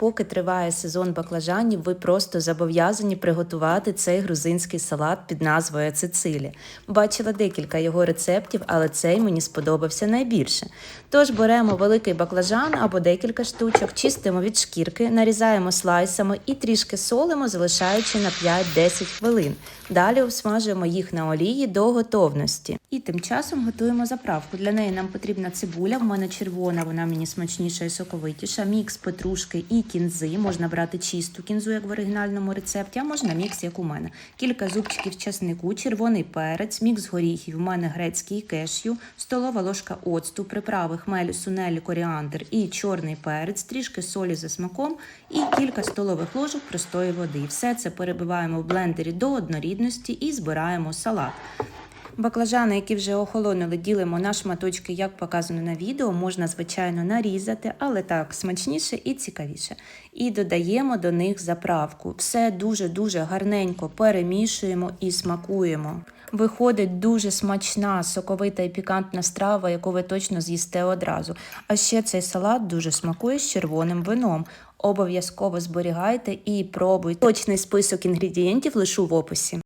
поки триває сезон баклажанів, ви просто зобов'язані приготувати цей грузинський салат під назвою Цицилі. Бачила декілька його рецептів, але цей мені сподобався найбільше. Тож беремо великий баклажан або декілька штучок, чистимо від шкірки, нарізаємо слайсами і трішки солимо, залишаючи на 5-10 хвилин. Далі обсмажуємо їх на олії до готовності. І тим часом готуємо заправку. Для неї нам потрібна цибуля. В мене червона, вона мені смачніша і соковитіша. Мікс петрушки і кінзи. Можна брати чисту кінзу, як в оригінальному рецепті, а можна мікс, як у мене. Кілька зубчиків часнику, червоний перець, мікс горіхів. У мене грецький кешю, столова ложка оцту, приправи хмелю, сунелі, коріандр і чорний перець, трішки солі за смаком і кілька столових ложок простої води. Все це перебиваємо в блендері до однорідності і збираємо салат. Баклажани, які вже охолонули, ділимо на шматочки, як показано на відео. Можна, звичайно, нарізати, але так смачніше і цікавіше. І додаємо до них заправку. Все дуже-дуже гарненько перемішуємо і смакуємо. Виходить дуже смачна, соковита і пікантна страва, яку ви точно з'їсте одразу. А ще цей салат дуже смакує з червоним вином. Обов'язково зберігайте і пробуйте. Точний список інгредієнтів лишу в описі.